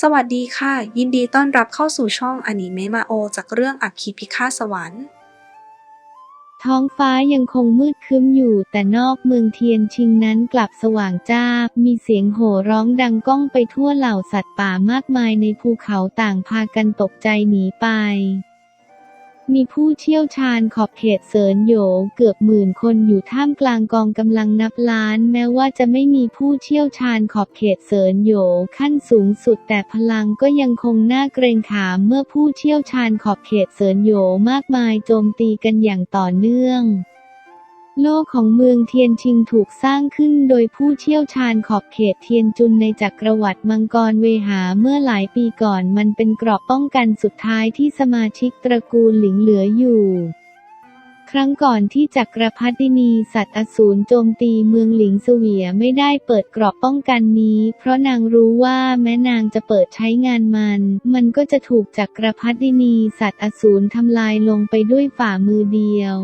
สวัสดีค่ะ ยินดีต้อนรับเข้าสู่ช่องอนิเมะมาโอ จากเรื่องอักคีพิฆาตสวรรค์ ท้องฟ้ายังคงมืดครึ้มอยู่แต่นอกเมืองเทียนชิงนั้นกลับสว่างจ้า มีเสียงโห่ร้องดังก้องไปทั่วเหล่าสัตว์ป่ามากมายในภูเขาต่างพากันตกใจหนีไป มีผู้เชี่ยวชาญขอบเขตเซินโหยเกือบหมื่นคนอยู่ท่ามกลางกองกำลังนับล้าน แม้ว่าจะไม่มีผู้เชี่ยวชาญขอบเขตเซินโหยขั้นสูงสุด แต่พลังก็ยังคงน่าเกรงขามเมื่อผู้เชี่ยวชาญขอบเขตเซินโหยมากมายโจมตีกันอย่างต่อเนื่อง โลกของเมืองเทียนชิงถูกสร้างขึ้นโดยผู้เชี่ยวชาญขอบเขตเทียนจุนในจักรวรรดิมังกรเวหาเมื่อหลายปีก่อนมันเป็นเกราะป้องกันสุดท้ายที่สมาชิกตระกูลหลิงเหลืออยู่ ครั้งก่อนที่จักรพรรดินีสัตว์อสูรโจมตีเมืองหลิงเสวียไม่ได้เปิดเกราะป้องกันนี้ เพราะนางรู้ว่าแม้นางจะเปิดใช้งานมัน มันก็จะถูกจักรพรรดินีสัตว์อสูรทำลายลงไปด้วยฝ่ามือเดียว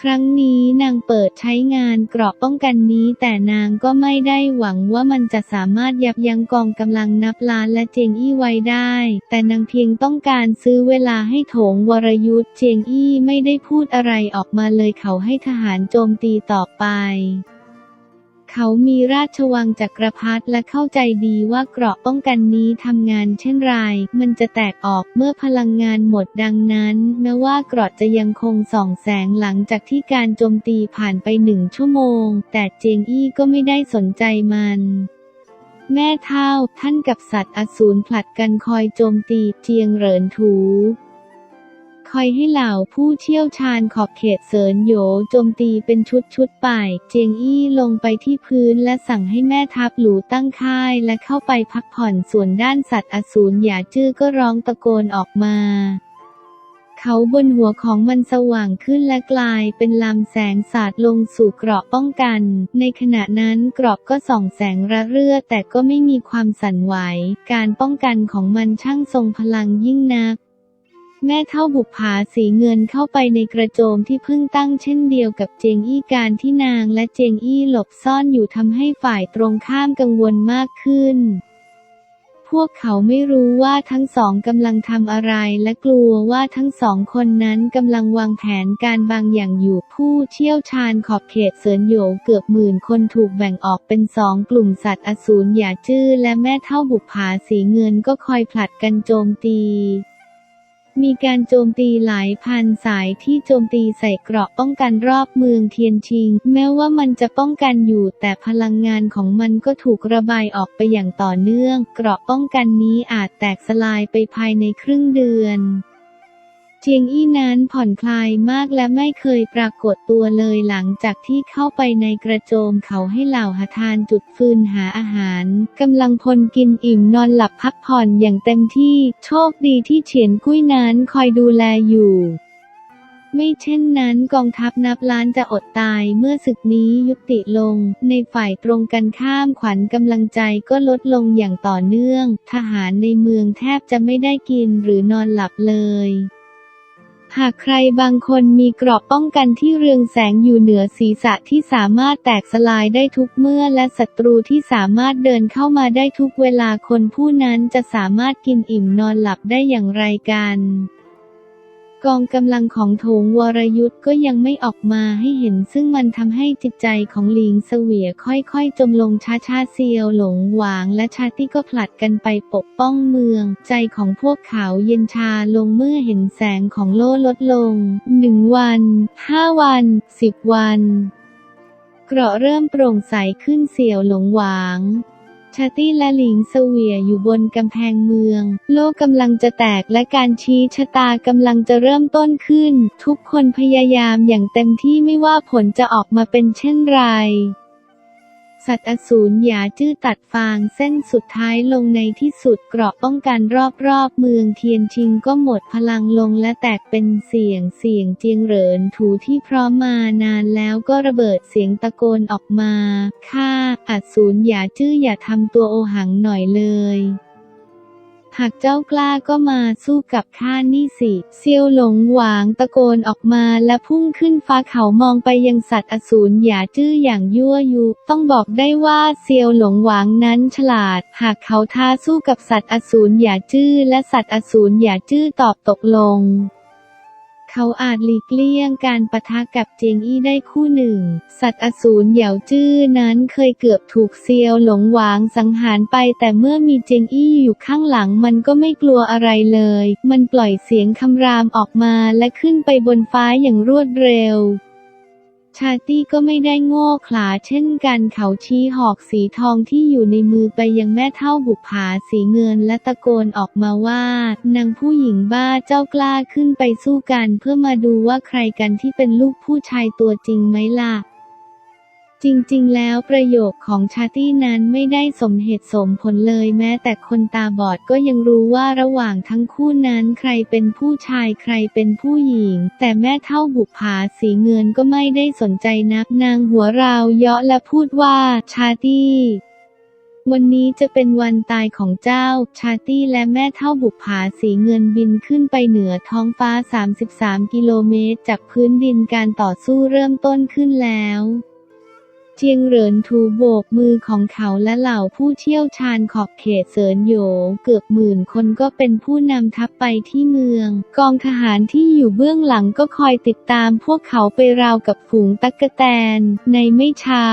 ครั้งนี้นางเปิดใช้งานเกราะป้องกันนี้ แต่นางก็ไม่ได้หวังว่ามันจะสามารถยับยั้งกองกำลังนับล้านและเจยงอี้ไว้ได้ แต่นางเพียงต้องการซื้อเวลาให้โถงวรยุทธ์เจยงอี้ไม่ได้พูดอะไรออกมาเลยเขาให้ทหารโจมตีต่อไป เขามีราชวังจักรพรรดิและเข้าใจดีว่าเกราะป้องกันนี้ทำงานเช่นไรมันจะแตกออกเมื่อพลังงานหมดดังนั้นแม้ว่าเกราะจะยังคงส่องแสงหลังจากที่การโจมตีผ่านไปหนึ่งชั่วโมง แต่เจียงอี้ก็ไม่ได้สนใจมันแม่เท่าท่านกับสัตว์อสูรผลัดกันคอยโจมตีเจียงเหรินถู คอยให้เหล่าผู้เชี่ยวชาญขอบเขตเซินโยโจมตีเป็นชุดๆไป เจียงอี้ลงไปที่พื้นและสั่งให้แม่ทัพหลูตั้งค่ายและเข้าไปพักผ่อนส่วนด้านสัตว์อสูรหยาจื้อก็ร้องตะโกนออกมาเขาบนหัวของมันสว่างขึ้นและกลายเป็นลำแสงสาดลงสู่เกราะป้องกัน ในขณะนั้นเกราะก็ส่องแสงระเรื่อแต่ก็ไม่มีความสั่นไหว การป้องกันของมันช่างทรงพลังยิ่งนัก แม่เท่าบุปผาสีเงินเข้าไปในกระโจมที่เพิ่งตั้งเช่นเดียวกับเจงอี้การที่นางและเจงอี้หลบซ่อนอยู่ทำให้ฝ่ายตรงข้ามกังวลมากขึ้น พวกเขาไม่รู้ว่าทั้งสองกำลังทำอะไรและกลัวว่าทั้งสองคนนั้นกำลังวางแผนการบางอย่างอยู่ผู้เชี่ยวชาญขอบเขตเซินโหยเกือบหมื่นคนถูกแบ่งออกเป็นสองกลุ่มสัตว์อสูรหยาจื้อและแม่เท่าบุปผาสีเงินก็คอยผลัดกันโจมตี มีการโจมตีหลายพันสายที่โจมตีใส่เกราะป้องกันรอบเมืองเทียนชิง แม้ว่ามันจะป้องกันอยู่แต่พลังงานของมันก็ถูกระบายออกไปอย่างต่อเนื่อง เกราะป้องกันนี้อาจแตกสลายไปภายในครึ่งเดือน เจียงอี้นั้นผ่อนคลายมากและไม่เคยปรากฏตัวเลยหลังจากที่เข้าไปในกระโจมเขาให้เหล่าหาทานจุดฟืนหาอาหารกำลังพลกินอิ่มนอนหลับพักผ่อนอย่างเต็มที่โชคดีที่เฉียนกุ้ยนั้นคอยดูแลอยู่ไม่เช่นนั้นกองทัพนับล้านจะอดตายเมื่อศึกนี้ยุติลง ในฝ่ายตรงกันข้ามขวัญกำลังใจก็ลดลงอย่างต่อเนื่อง ทหารในเมืองแทบจะไม่ได้กินหรือนอนหลับเลย หากใครบางคนมีกรอบป้องกันที่เรืองแสงอยู่เหนือศีรษะที่สามารถแตกสลายได้ทุกเมื่อและศัตรูที่สามารถเดินเข้ามาได้ทุกเวลาคนผู้นั้นจะสามารถกินอิ่มนอนหลับได้อย่างไรกัน กองกำลังของโถงวรยุทธ์ก็ยังไม่ออกมาให้เห็น ซึ่งมันทำให้จิตใจของหลิงเสวียค่อยๆ จมลงช้าๆเซียวหลงหวางและชาติก็ผลัดกันไปปกป้องเมือง ใจของพวกเขาเย็นชาลงเมื่อเห็นแสงของโล่ลดลงหนึ่งวันห้าวันสิบวันเกราะเริ่มโปร่งใสขึ้นเสี่ยวหลงหวาง ชาตี้และหลิงเสวียอยู่บนกำแพงเมือง โลกกำลังจะแตกและการชี้ชะตากำลังจะเริ่มต้นขึ้น ทุกคนพยายามอย่างเต็มที่ไม่ว่าผลจะออกมาเป็นเช่นไร สัตว์อสูรหยาจื้อตัดฟางเส้นสุดท้ายลงในที่สุดเกราะป้องกันรอบๆเมืองเทียนชิงก็หมดพลังลงและแตกเป็นเสียงเสียงเจียงเหรินถูที่พร้อมมานานแล้วก็ระเบิดเสียงตะโกนออกมา ข้าอสูรหยาจื้ออย่าทำตัวโอหังหน่อยเลย หากเจ้ากล้าก็มาสู้กับข้านี่สิ เซียวหลงหวางตะโกนออกมาและพุ่งขึ้นฟ้าเขามองไปยังสัตว์อสูรหยาจื้ออย่างยั่วยุ ต้องบอกได้ว่าเซียวหลงหวางนั้นฉลาด หากเขาท้าสู้กับสัตว์อสูรหยาจื้อและสัตว์อสูรหยาจื้อตอบตกลง เขาอาจหลีกเลี่ยงการปะทะกับเจียงอี้ได้คู่หนึ่ง สัตว์อสูรเหยาจื้อนั้นเคยเกือบถูกเซียวหลงหวางสังหารไป แต่เมื่อมีเจียงอี้อยู่ข้างหลังมันก็ไม่กลัวอะไรเลย มันปล่อยเสียงคำรามออกมาและขึ้นไปบนฟ้าอย่างรวดเร็ว ชาตี้ก็ไม่ได้โง่ขลาเช่นกันเขาชี้หอกสีทองที่อยู่ในมือไปยังแม่เท่าบุกผาสีเงินและตะโกนออกมาว่านางผู้หญิงบ้าเจ้ากล้าขึ้นไปสู้กันเพื่อมาดูว่าใครกันที่เป็นลูกผู้ชายตัวจริงไหมล่ะ จริงๆ แล้วประโยคของชาตี้นั้นไม่ได้สมเหตุสมผลเลยแม้แต่คนตาบอดก็ยังรู้ว่าระหว่างทั้งคู่นั้นใครเป็นผู้ชายใครเป็นผู้หญิง แต่แม่เท่าบุกผาสีเงินก็ไม่ได้สนใจนักนางหัวราวเยาะและพูดว่าชาตี้วันนี้จะเป็นวันตายของเจ้า ชาตี้และแม่เท่าบุกผาสีเงินบินขึ้นไปเหนือท้องฟ้า 33 กิโลเมตรจากพื้นดินการต่อสู้เริ่มต้นขึ้นแล้ว เจียงเหรินถูโบกมือของเขาและเหล่าผู้เชี่ยวชาญขอบเขตเสรินโหยเกือบหมื่นคนก็เป็นผู้นำทัพไปที่เมือง กองทหารที่อยู่เบื้องหลังก็คอยติดตามพวกเขาไปราวกับฝูงตั๊กแตน ในไม่ช้า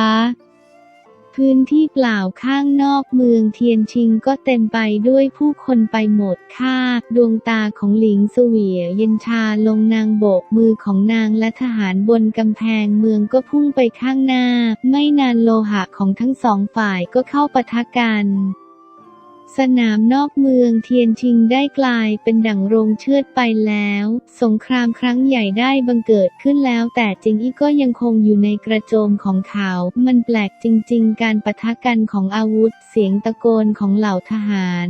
พื้นที่เปล่าข้างนอกเมืองเทียนชิงก็เต็มไปด้วยผู้คนไปหมดค่า ดวงตาของหลิงเสวียเย็นชาลงนางโบกมือของนางและทหารบนกำแพงเมืองก็พุ่งไปข้างหน้า ไม่นานโลหะของทั้งสองฝ่ายก็เข้าปะทะกัน สนามนอกเมืองเทียนชิงได้กลายเป็นดั่งโรงเชือดไปแล้ว สงครามครั้งใหญ่ได้บังเกิดขึ้นแล้วแต่จิงอี้ก็ยังคงอยู่ในกระโจมของเขา มันแปลกจริง ๆ การปะทะกันของอาวุธ เสียงตะโกนของเหล่าทหาร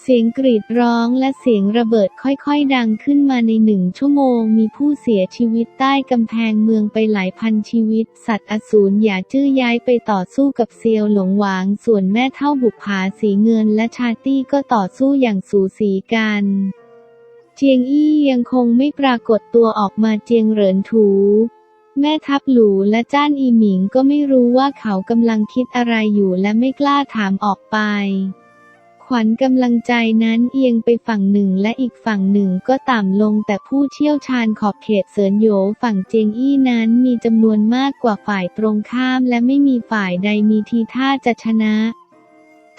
เสียงกรีดร้องและเสียงระเบิดค่อยๆ ดังขึ้นมาในหนึ่งชั่วโมง มีผู้เสียชีวิตใต้กำแพงเมืองไปหลายพันชีวิต สัตว์อสูรอย่าจื้อย้ายไปต่อสู้กับเซียวหลงหวาง ส่วนแม่เท่าบุกผาสีเงินและชาตี้ก็ต่อสู้อย่างสูสีกันเจียงอี้ยังคงไม่ปรากฏตัวออกมาเจียงเหรินถูแม่ทัพหลูและจ้านอีหมิงก็ไม่รู้ว่าเขากำลังคิดอะไรอยู่และไม่กล้าถามออกไป ขวัญกำลังใจนั้นเอียงไปฝั่งหนึ่งและอีกฝั่งหนึ่งก็ต่ำลง แต่ผู้เชี่ยวชาญขอบเขตเซินโยฝั่งเจียงอี้นั้นมีจำนวนมากกว่าฝ่ายตรงข้าม และไม่มีฝ่ายใดมีทีท่าจะชนะ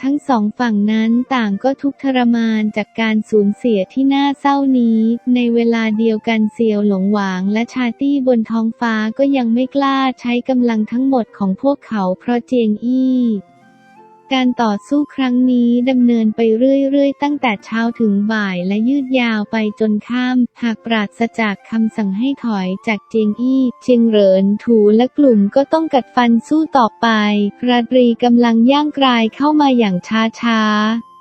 ทั้งสองฝั่งนั้นต่างก็ทุกข์ทรมานจากการสูญเสียที่น่าเศร้านี้ ในเวลาเดียวกันเซียวหลงหวางและชาตี้บนท้องฟ้าก็ยังไม่กล้าใช้กำลังทั้งหมดของพวกเขาเพราะเจียงอี้ การต่อสู้ครั้งนี้ดำเนินไปเรื่อยๆ ตั้งแต่เช้าถึงบ่ายและยืดยาวไปจนค่ำหากปราศจากคำสั่งให้ถอยจากเจียงอี้ เจียงเหรินถูและกลุ่มก็ต้องกัดฟันสู้ต่อไป ราตรีกำลังย่างกรายเข้ามาอย่างช้าๆ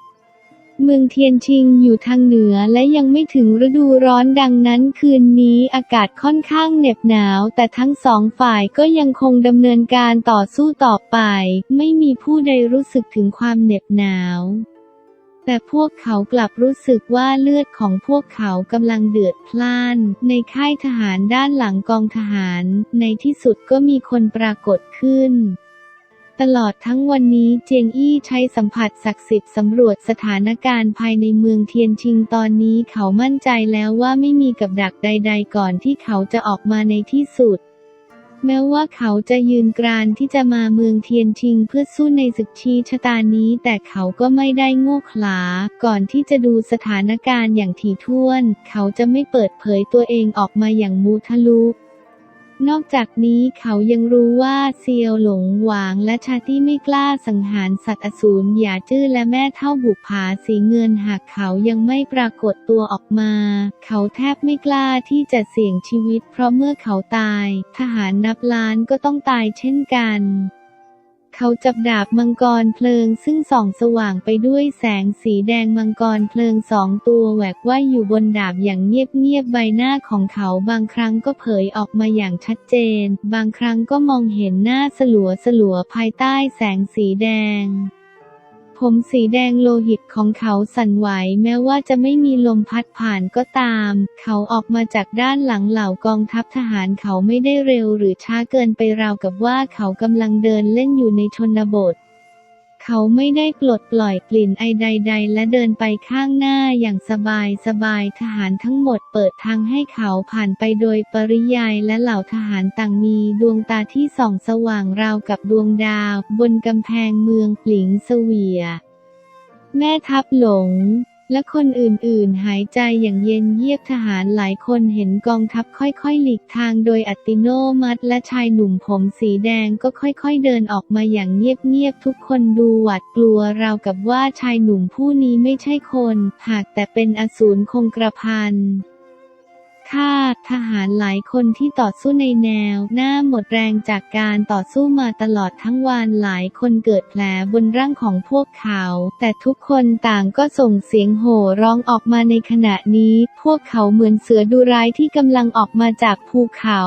เมืองเทียนชิงอยู่ทางเหนือและยังไม่ถึงฤดูร้อนดังนั้นคืนนี้อากาศค่อนข้างเหน็บหนาว แต่ทั้งสองฝ่ายก็ยังคงดำเนินการต่อสู้ต่อไป ไม่มีผู้ใดรู้สึกถึงความเหน็บหนาว แต่พวกเขากลับรู้สึกว่าเลือดของพวกเขากำลังเดือดพล่าน ในค่ายทหารด้านหลังกองทหาร ในที่สุดก็มีคนปรากฏขึ้น ตลอดทั้งวันนี้เจียงอี้ใช้สัมผัสศักดิ์สิทธิ์สำรวจสถานการณ์ภายในเมืองเทียนชิงตอนนี้เขามั่นใจแล้วว่าไม่มีกับดักใด ๆ ก่อนที่เขาจะออกมาในที่สุด แม้ว่าเขาจะยืนกรานที่จะมาเมืองเทียนชิงเพื่อสู้ในศึกชี้ชะตานี้ แต่เขาก็ไม่ได้โง่เขลา ก่อนที่จะดูสถานการณ์อย่างถี่ถ้วน เขาจะไม่เปิดเผยตัวเองออกมาอย่างมูทะลุ นอกจากนี้เขายังรู้ว่าเซียวหลงหวางและชาตี้ไม่กล้าสังหารสัตว์อสูรหยาจื้อและแม่เท่าบุกผาสีเงินหากเขายังไม่ปรากฏตัวออกมา เขาแทบไม่กล้าที่จะเสี่ยงชีวิตเพราะเมื่อเขาตาย ทหารนับล้านก็ต้องตายเช่นกัน เขาจับดาบมังกรเพลิงซึ่งส่องสว่างไปด้วยแสงสีแดงมังกรเพลิงสองตัวแหวกว่ายอยู่บนดาบอย่างเงียบๆใบหน้าของเขาบางครั้งก็เผยออกมาอย่างชัดเจน บางครั้งก็มองเห็นหน้าสลัวสลัวๆภายใต้แสงสีแดง ผมสีแดงโลหิตของเขาสั่นไหวแม้ว่าจะไม่มีลมพัดผ่านก็ตาม เขาออกมาจากด้านหลังเหล่ากองทัพทหารเขาไม่ได้เร็วหรือช้าเกินไปราวกับว่าเขากำลังเดินเล่นอยู่ในชนบท เขาไม่ได้ปลดปล่อยกลิ่นไอใด ๆ และเดินไปข้างหน้าอย่างสบายสบายทหารทั้งหมดเปิดทางให้เขาผ่านไปโดยปริยายและเหล่าทหารต่างมีดวงตาที่ส่องสว่างราวกับดวงดาว บนกำแพงเมืองปลิงเสวีย แม่ทัพหลง และคนอื่นๆ หายใจอย่างเย็นเยียบทหารหลายคนเห็นกองทัพค่อยๆ หลีกทางโดยอัติโนมัติและชายหนุ่มผมสีแดงก็ค่อยๆ เดินออกมาอย่างเงียบๆ ทุกคนดูหวาดกลัวราวกับว่าชายหนุ่มผู้นี้ไม่ใช่คน หากแต่เป็นอสูรคงกระพัน ข้าทหารหลายคนที่ต่อสู้ในแนว หน้าหมดแรงจากการต่อสู้มาตลอดทั้งวันหลายคนเกิดแผลบนร่างของพวกเขา แต่ทุกคนต่างก็ส่งเสียงโห่ร้องออกมาในขณะนี้ พวกเขาเหมือนเสือดุร้ายที่กำลังออกมาจากภูเขา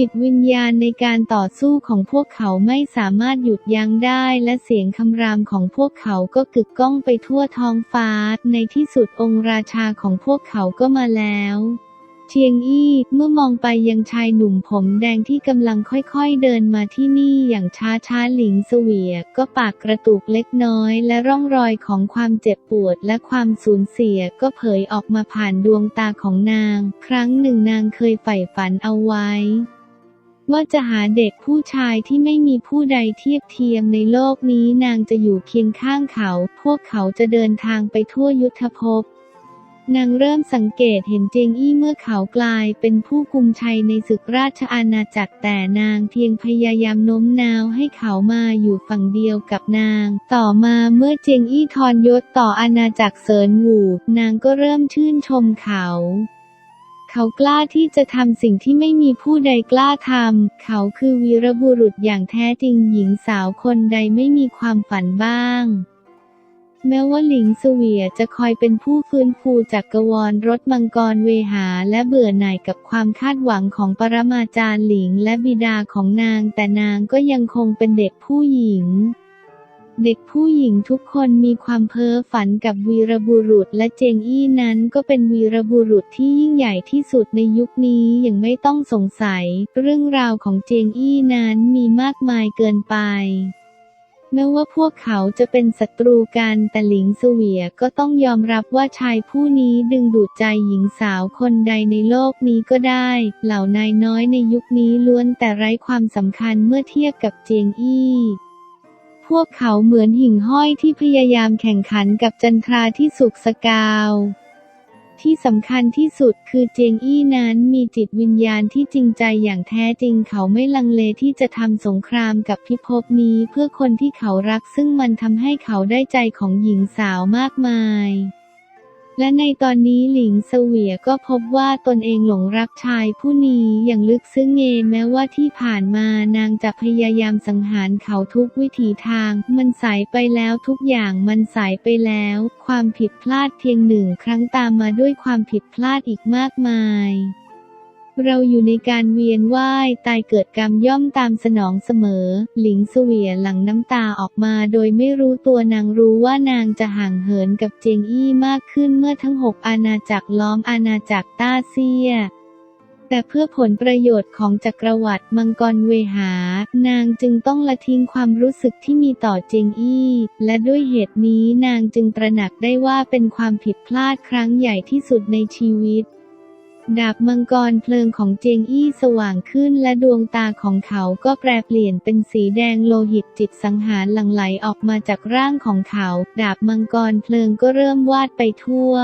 จิตวิญญาณในการต่อสู้ของพวกเขาไม่สามารถหยุดยั้งได้ และเสียงคำรามของพวกเขาก็กึกก้องไปทั่วท้องฟ้า ในที่สุดองค์ราชาของพวกเขาก็มาแล้วเชียงอี้เมื่อมองไปยังชายหนุ่มผมแดงที่กำลังค่อยๆเดินมาที่นี่อย่างช้าช้าๆหลิงเสวียก็ปากกระตุกเล็กน้อยและร่องรอยของความเจ็บปวดและความสูญเสียก็เผยออกมาผ่านดวงตาของนาง ครั้งหนึ่งนางเคยใฝ่ฝันเอาไว้ ว่าจะหาเด็กผู้ชายที่ไม่มีผู้ใดเทียบเทียมในโลกนี้นางจะอยู่เคียงข้างเขา พวกเขาจะเดินทางไปทั่วยุทธภพนางเริ่มสังเกตเห็นเจงอี้เมื่อเขากลายเป็นผู้กุมชัยในศึกราชอาณาจักรแต่นางเพียงพยายามโน้มน้าวให้เขามาอยู่ฝั่งเดียวกับนาง ต่อมาเมื่อเจงอี้ทอนยศต่ออาณาจักรเซินหวูนางก็เริ่มชื่นชมเขา เขากล้าที่จะทำสิ่งที่ไม่มีผู้ใดกล้าทำ เขาคือวีรบุรุษอย่างแท้จริงหญิงสาวคนใดไม่มีความฝันบ้าง แม้ว่าหลิงเสวียจะคอยเป็นผู้ฟื้นฟูจักกรวรรถมังกรเวหาและเบื่อหน่ายกับความคาดหวังของปรมาจารย์หลิงและบิดาของนางแต่นางก็ยังคงเป็นเด็กผู้หญิง เด็กผู้หญิงทุกคนมีความเพ้อฝันกับวีรบุรุษและเจงอี้นั้นก็เป็นวีรบุรุษที่ยิ่งใหญ่ที่สุดในยุคนี้ยังไม่ต้องสงสัย เรื่องราวของเจงอี้นั้นมีมากมายเกินไปแม้ว่าพวกเขาจะเป็นศัตรูกันแต่หลิงเสวียก็ต้องยอมรับว่าชายผู้นี้ดึงดูดใจหญิงสาวคนใดในโลกนี้ก็ได้ เหล่านายน้อยในยุคนี้ล้วนแต่ไร้ความสำคัญเมื่อเทียบกับเจียงอี้ พวกเขาเหมือนหิ่งห้อยที่พยายามแข่งขันกับจันทราที่สุกสกาว ที่สำคัญที่สุดคือเจียงอี้นั้นมีจิตวิญญาณที่จริงใจอย่างแท้จริงเขาไม่ลังเลที่จะทำสงครามกับพิภพนี้เพื่อคนที่เขารักซึ่งมันทำให้เขาได้ใจของหญิงสาวมากมาย และในตอนนี้หลิงเสวียก็พบว่าตนเองหลงรักชายผู้นี้อย่างลึกซึ้งเงแม้ว่าที่ผ่านมานางจะพยายามสังหารเขาทุกวิถีทาง มันสายไปแล้วทุกอย่างมันสายไปแล้ว ความผิดพลาดเพียงหนึ่งครั้งตามมาด้วยความผิดพลาดอีกมากมาย เราอยู่ในการเวียนว่ายตายเกิดกรรมย่อมตามสนองเสมอ หลิงเสวียหลังน้ำตาออกมาโดยไม่รู้ตัวนางรู้ว่านางจะห่างเหินกับเจียงอี้มากขึ้นเมื่อทั้งหกอาณาจักรล้อมอาณาจักรต้าเซียแต่เพื่อผลประโยชน์ของจักรวรรดิมังกรเวหา นางจึงต้องละทิ้งความรู้สึกที่มีต่อเจงอี้ และด้วยเหตุนี้นางจึงตระหนักได้ว่าเป็นความผิดพลาดครั้งใหญ่ที่สุดในชีวิต ดาบมังกรเพลิงของเจงอี้สว่างขึ้นและดวงตาของเขาก็แปรเปลี่ยนเป็นสีแดงโลหิตจิตสังหารหลั่งไหลออกมาจากร่างของเขา ดาบมังกรเพลิงก็เริ่มวาดไปทั่ว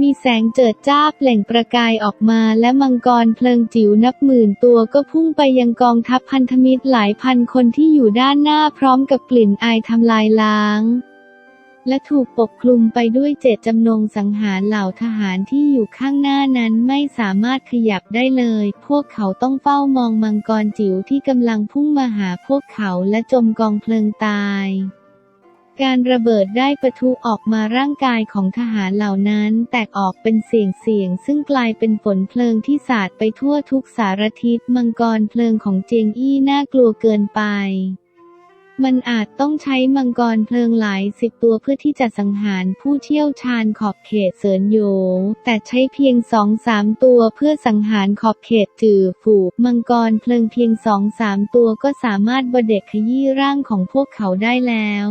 มีแสงเจิดจ้าเปล่งประกายออกมาและมังกรเพลิงจิ๋วนับหมื่นตัวก็พุ่งไปยังกองทัพพันธมิตรหลายพันคนที่อยู่ด้านหน้าพร้อมกับกลิ่นอายทำลายล้าง และถูกปกคลุมไปด้วยเจตจำนงสังหารเหล่าทหารที่อยู่ข้างหน้านั้นไม่สามารถขยับได้เลย พวกเขาต้องเฝ้ามองมังกรจิ๋วที่กำลังพุ่งมาหาพวกเขาและจมกองเพลิงตายการระเบิดได้ปะทุออกมาร่างกายของทหารเหล่านั้นแตกออกเป็นเสียงเสียง ซึ่งกลายเป็นฝนเพลิงที่สาดไปทั่วทุกสารทิศมังกรเพลิงของเจียงอี้น่ากลัวเกินไป มันอาจต้องใช้มังกรเพลิงหลายสิบตัวเพื่อที่จะสังหารผู้เชี่ยวชาญขอบเขตเสินโย แต่ใช้เพียงสองสามตัวเพื่อสังหารขอบเขตจือฝูมังกรเพลิงเพียงสองสามตัวก็สามารถบดเด็กขยี้ร่างของพวกเขาได้แล้ว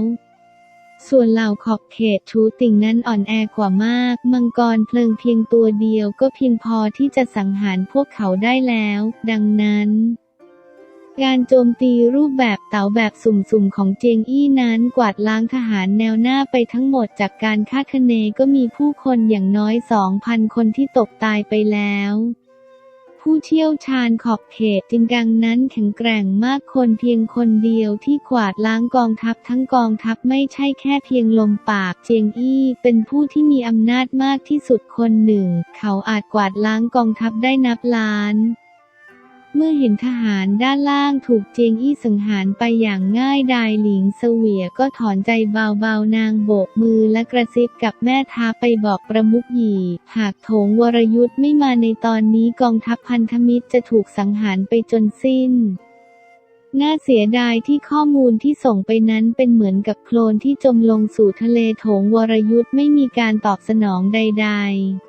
ส่วนเหล่าขอบเขตชูติ่งนั้นอ่อนแอกว่ามาก มังกรเพลิงเพียงตัวเดียวก็เพียงพอที่จะสังหารพวกเขาได้แล้ว ดังนั้น การโจมตีรูปแบบเต๋าแบบสุ่มๆ ของเจียงอี้นั้นกวาดล้างทหารแนวหน้าไปทั้งหมดจากการคาดคะเนก็มีผู้คนอย่างน้อย 2,000 คนที่ตกตายไปแล้ว ผู้เชี่ยวชาญขอบเขตจินกังนั้นแข็งแกร่งมากคนเพียงคนเดียวที่กวาดล้างกองทัพทั้งกองทัพไม่ใช่แค่เพียงลมปากเจียงอี้เป็นผู้ที่มีอำนาจมากที่สุดคนหนึ่ง เขาอาจกวาดล้างกองทัพได้นับล้าน เมื่อเห็นทหารด้านล่างถูกเจียงอี้สังหารไปอย่างง่ายดายหลิงเสวียก็ถอนใจเบาๆนางโบกมือและกระซิบกับแม่ทัพไปบอกประมุขหยีหากโถงวรยุทธ์ไม่มาในตอนนี้กองทัพพันธมิตรจะถูกสังหารไปจนสิ้นน่าเสียดายที่ข้อมูลที่ส่งไปนั้นเป็นเหมือนกับโคลนที่จมลงสู่ทะเลโถงวรยุทธ์ไม่มีการตอบสนองใด ๆ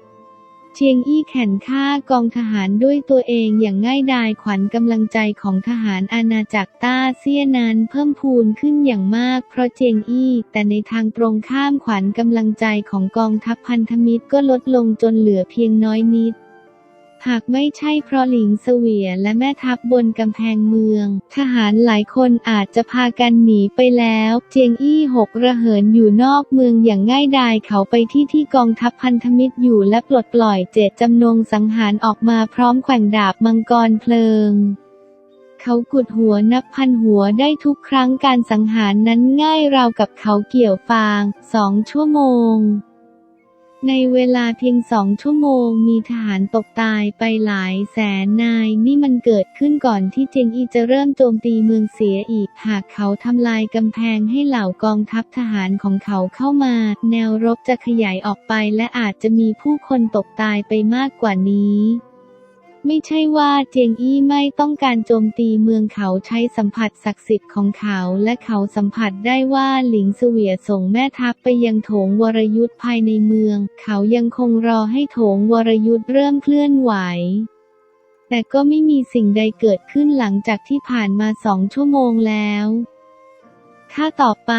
เชียงอี้แข่นฆ่ากองทหารด้วยตัวเองอย่างง่ายดายขวัญกำลังใจของทหารอาณาจักรต้าเซียนานเพิ่มพูนขึ้นอย่างมากเพราะเจียงอี้แต่ในทางตรงข้ามขวัญกำลังใจของกองทัพพันธมิตรก็ลดลงจนเหลือเพียงน้อยนิด หากไม่ใช่เพราะหลิงเสวียและแม่ทัพบบนกำแพงเมือง ทหารหลายคนอาจจะพากันหนีไปแล้ว เจียงอี้หกระเหินอยู่นอกเมืองอย่างง่ายดายเขาไปที่ที่กองทัพพันธมิตรอยู่และปลดปล่อยเจตจำนงสังหารออกมาพร้อมแขว่งดาบมังกรเพลิงเขากุดหัวนับพันหัวได้ทุกครั้งการสังหารนั้นง่ายราวกับเขาเกี่ยวฟางสองชั่วโมง ในเวลาเพียงสองชั่วโมงมีทหารตกตายไปหลายแสนนายนี่มันเกิดขึ้นก่อนที่เจงอีจะเริ่มโจมตีเมืองเสียอีก หากเขาทำลายกำแพงให้เหล่ากองทัพทหารของเขาเข้ามา แนวรบจะขยายออกไปและอาจจะมีผู้คนตกตายไปมากกว่านี้ ไม่ใช่ว่าเจียงอี้ไม่ต้องการโจมตีเมืองเขาใช้สัมผัสศักดิ์สิทธิ์ของเขาและเขาสัมผัสได้ว่าหลิงเสวียส่งแม่ทัพไปยังโถงวรยุทธ์ภายในเมือง เขายังคงรอให้โถงวรยุทธ์เริ่มเคลื่อนไหวแต่ก็ไม่มีสิ่งใดเกิดขึ้นหลังจากที่ผ่านมาสองชั่วโมงแล้ว ข้าต่อไป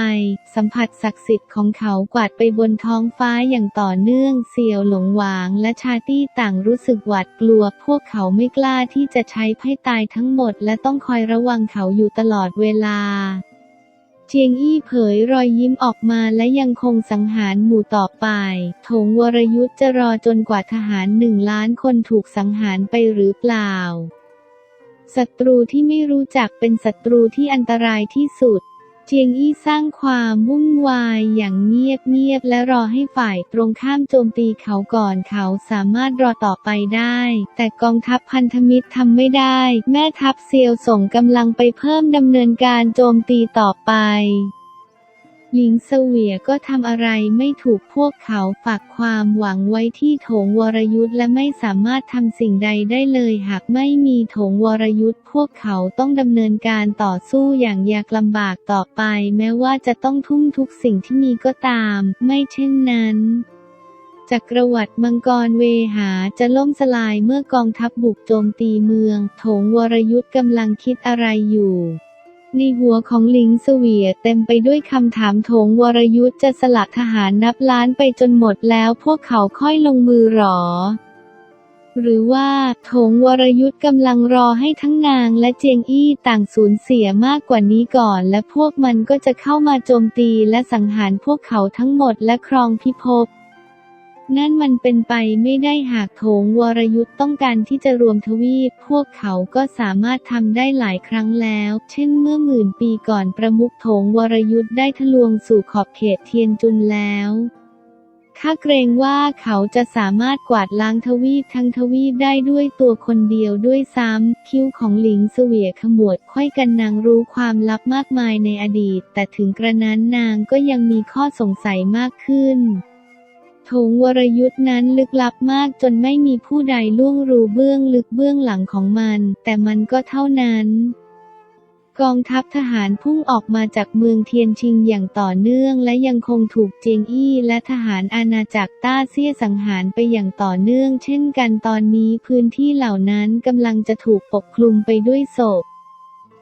สัมผัสศักดิ์สิทธิ์ของเขากวาดไปบนท้องฟ้าอย่างต่อเนื่องเซียวหลงหวางและชาตี้ต่างรู้สึกหวาดกลัว พวกเขาไม่กล้าที่จะใช้ไพ่ตายทั้งหมด และต้องคอยระวังเขาอยู่ตลอดเวลาเจียงอี้เผยรอยยิ้มออกมาและยังคงสังหารหมู่ต่อไปโถงวรยุทธ์จะรอจนกว่าทหารหนึ่งล้านคนถูกสังหารไปหรือเปล่า ศัตรูที่ไม่รู้จักเป็นศัตรูที่อันตรายที่สุด จียงอี้สร้างความวุ่นวายอย่างเงียบๆและรอให้ฝ่ายตรงข้ามโจมตีเขาก่อนเขาสามารถรอต่อไปได้ แต่กองทัพพันธมิตรทำไม่ได้ แม่ทัพเซียวส่งกำลังไปเพิ่มดำเนินการโจมตีต่อไป หญิงเสวียก็ทำอะไรไม่ถูกพวกเขาฝากความหวังไว้ที่โถงวรยุทธ์และไม่สามารถทำสิ่งใดได้เลยหากไม่มีโถงวรยุทธ์พวกเขาต้องดำเนินการต่อสู้อย่างยากลำบากต่อไป แม้ว่าจะต้องทุ่มทุกสิ่งที่มีก็ตาม ไม่เช่นนั้นจักรวรรดิมังกรเวหาจะล่มสลายเมื่อกองทัพบุกโจมตีเมือง โถงวรยุทธ์กำลังคิดอะไรอยู่ ในหัวของหลิงเสวียเต็มไปด้วยคำถามโถงวรยุทธ์จะสละทหารนับล้านไปจนหมดแล้วพวกเขาค่อยลงมือหรอ หรือว่าโถงวรยุทธ์กำลังรอให้ทั้งนางและเจียงอี้ต่างสูญเสียมากกว่านี้ก่อน และพวกมันก็จะเข้ามาโจมตีและสังหารพวกเขาทั้งหมดและครองพิภพ นั่นมันเป็นไปไม่ได้หากโถงวรยุทธ์ต้องการที่จะรวมทวีป พวกเขาก็สามารถทำได้หลายครั้งแล้ว เช่นเมื่อหมื่นปีก่อนประมุขโถงวรยุทธ์ได้ทะลวงสู่ขอบเขตเทียนจุนแล้วข้าเกรงว่าเขาจะสามารถกวาดล้างทวีปทั้งทวีปได้ด้วยตัวคนเดียวด้วยซ้ำ คิ้วของหลิงเสวียขมวดค่อยกันนางรู้ความลับมากมายในอดีต แต่ถึงกระนั้นนางก็ยังมีข้อสงสัยมากขึ้น ถงวรยุทธ์นั้นลึกลับมากจนไม่มีผู้ใดล่วงรู้เบื้องลึกเบื้องหลังของมัน แต่มันก็เท่านั้นกองทัพทหารพุ่งออกมาจากเมืองเทียนชิงอย่างต่อเนื่องและยังคงถูกเจียงอี้และทหารอาณาจักรต้าเซี่ยสังหารไปอย่างต่อเนื่อง เช่นกันตอนนี้พื้นที่เหล่านั้นกำลังจะถูกปกคลุมไปด้วยศพ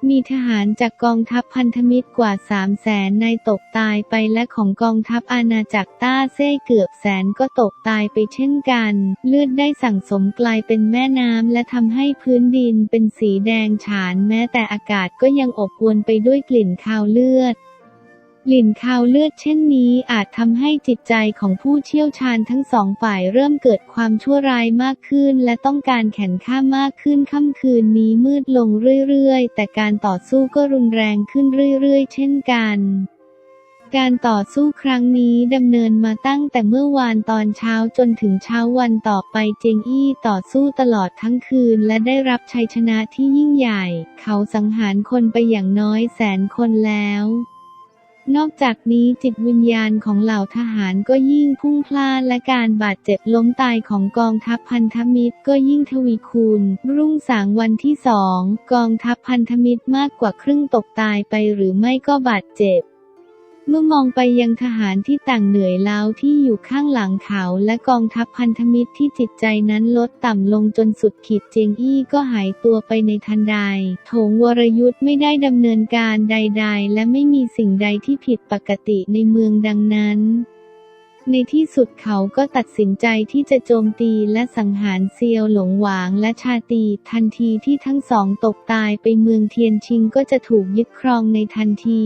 มีทหารจากกองทัพพันธมิตรกว่า3 0 0แสนนายตกตายไปและของกองทัพอาณาจักรต้าเซ่เกือบแสนก็ตกตายไปเช่นกัน เลือดได้สั่งสมกลายเป็นแม่น้ำและทำให้พื้นดินเป็นสีแดงฉานแม้แต่อากาศก็ยังอบอวลไปด้วยกลิ่นคาวเลือด กลิ่นคาวเลือดเช่นนี้อาจทำให้จิตใจของผู้เชี่ยวชาญทั้งสองฝ่ายเริ่มเกิดความชั่วร้ายมากขึ้น และต้องการแข่งข้ามากขึ้นค่ำคืนนี้มืดลงเรื่อยๆ แต่การต่อสู้ก็รุนแรงขึ้นเรื่อยๆ เช่นกันการต่อสู้ครั้งนี้ดำเนินมาตั้งแต่เมื่อวานตอนเช้าจนถึงเช้าวันต่อไปเจงอี้ต่อสู้ตลอดทั้งคืนและได้รับชัยชนะที่ยิ่งใหญ่ เขาสังหารคนไปอย่างน้อยแสนคนแล้ว นอกจากนี้จิตวิญญาณของเหล่าทหารก็ยิ่งพุ่งพล่านและการบาดเจ็บล้มตายของกองทัพพันธมิตรก็ยิ่งทวีคูณ รุ่งสางวันที่สองกองทัพพันธมิตรมากกว่าครึ่งตกตายไปหรือไม่ก็บาดเจ็บ เมื่อมองไปยังทหารที่ต่างเหนื่อยล้าที่อยู่ข้างหลังเขาและกองทัพพันธมิตรที่จิตใจนั้นลดต่ำลงจนสุดขีดเจียงอี้ก็หายตัวไปในทันใดโถงวรยุทธ์ไม่ได้ดำเนินการใด ๆ และไม่มีสิ่งใดที่ผิดปกติในเมืองดังนั้นในที่สุดเขาก็ตัดสินใจที่จะโจมตีและสังหารเซียวหลงหวางและชาตีทันทีที่ทั้งสองตกตายไปเมืองเทียนชิงก็จะถูกยึดครองในทันที